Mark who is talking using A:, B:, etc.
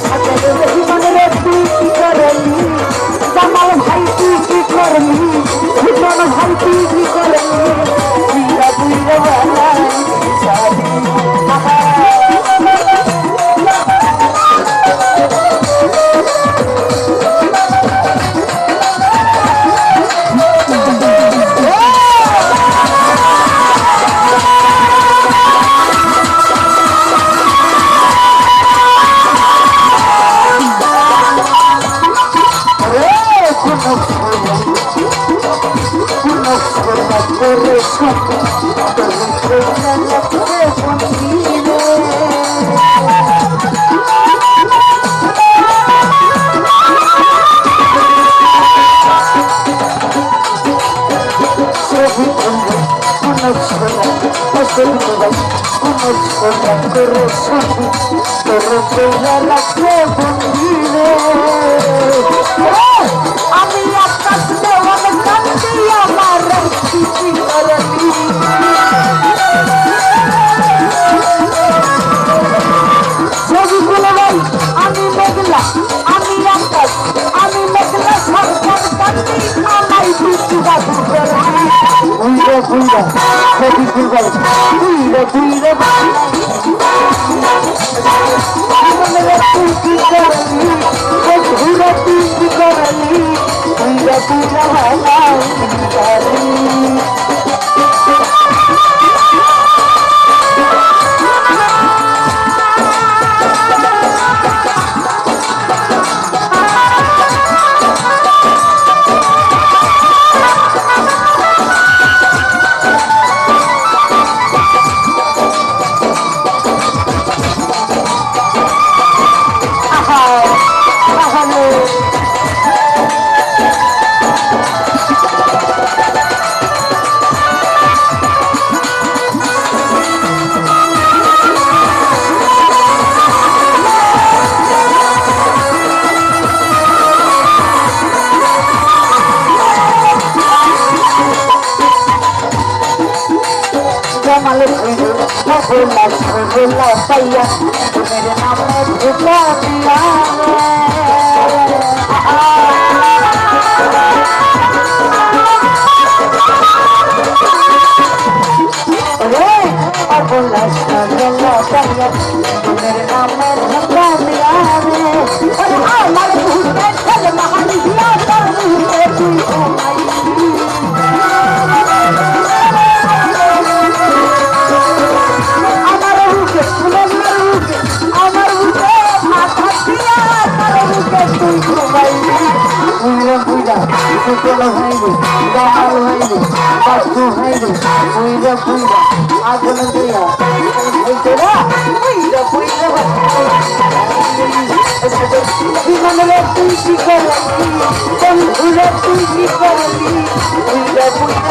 A: সাথে রহিমানের তুই কি করলি জামাল ভাই তুই কি করলি আমি বুইরা বুইরা ছবি বুইরা বুইরা বুইরা মনে তুই কি জামালে ভুলো ভোলা পাইয়া তোমার নামে ভুলা দিয়া ফুটল হইবি, গাল হইবি বাসু হইবি বুইরা বুইরা আগুন দিয়া বুইরা বুইরা বুইরা জীবনে তুই কি? করলি বন্ধুরে তুই কি? করলি বুইরা বুইরা